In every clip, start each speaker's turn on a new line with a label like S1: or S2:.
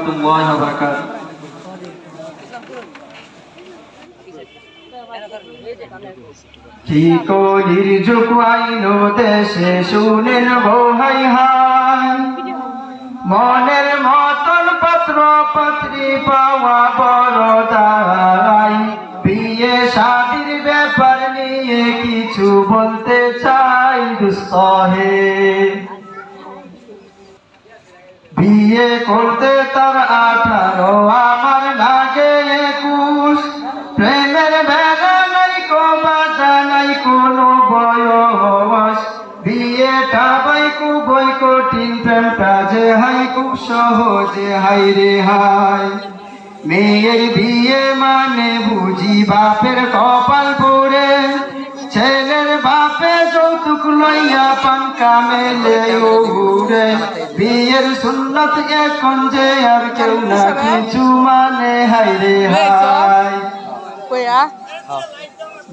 S1: রহমতুল্লাহ বরকাত
S2: কি যুগ আইন দেশে শুনেন বহাই হাই মনের মতন পাত্র পাত্রী পাওয়া বড় দাঁড়াই বিয়ে শাদির ব্যাপার নিয়ে কিছু বলতে চাই দুঃসহে। বিয়ে করতে তার আঠারো, আমার লাগে একুশ। প্রেমের বেলা নাই কো বাধা নাই কোনো বয়স। বিয়েটা বাই খুবই কঠিন প্রেমটা যে হাই, খুব সহজে হাই রে হাই। মেয়ের বিয়ে মানে বুঝি বাপের কপাল যৌতুক লইয়া পাঙ্কা মেলে উড়ে বিয়ের সুন্নত এখন যে আর কেউ না কিছু মানে হাই রে হাই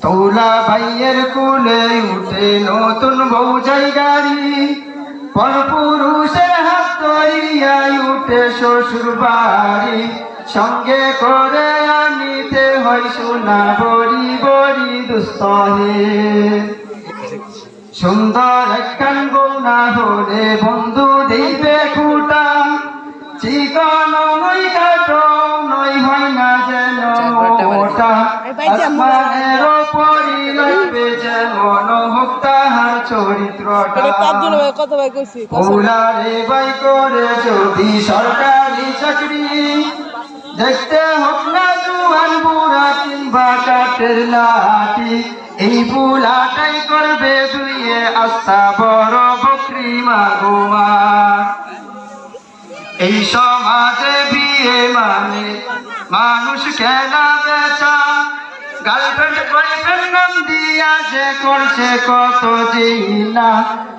S2: দৌলা ভাইয়ের কুলে উঠে নতুন বউ যাই গাড়ি। পরপুরুষের হাত ধরিয়াই উঠে শ্বশুর বাড়ি। সঙ্গে করে আনিতে হয় সোনা বড়ি বড়ি দুস্তহে সুন্দর একখান হলে বন্ধু দিবে খুটা। চিকন নই কাটো নই হয় না যেন মোটা। আসমানের পরি লাগবে যেমন হোক তাহার চরিত্রটা। বাই করে যদি সরকারি চাকরি দেখতে হোক না জুয়ান বুড়া কিংবা কাঠের লাঠি। এই বুলাটাই করবে দুইয়ে আস্থা, বড় বকরি মাগুমা এই সমাজে বিয়ে মানে মানুষ কেনা বেচা। গার্লফ্রেন্ড বয়ফ্রেন্ড নাম দিয়া যে করছে কত জিনা।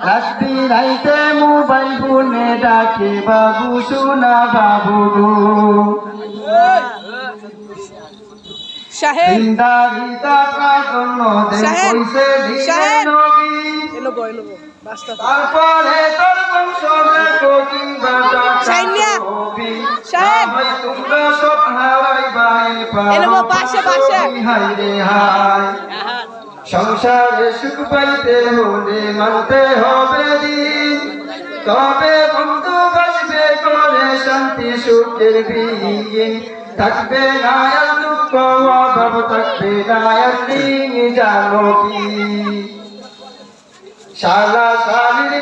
S2: রাত্রি রাইতে মোবাইল ফোনে ডাকে, বাবু, শোনা বাবু সংসারে সুখ পাইতে হলে মানতে হবে দিন। তবে বন্ধু বাসবে করে শান্তি, সুখের বিয়ে। থাকবে না অভাব থাকবে না আর দিন জানো কি শালা শালির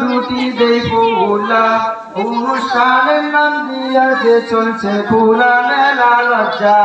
S2: দুটি দেই ফুলা অনুষ্ঠানের নাম দিয়া যে চলছে ফুলা মেলা লজ্জা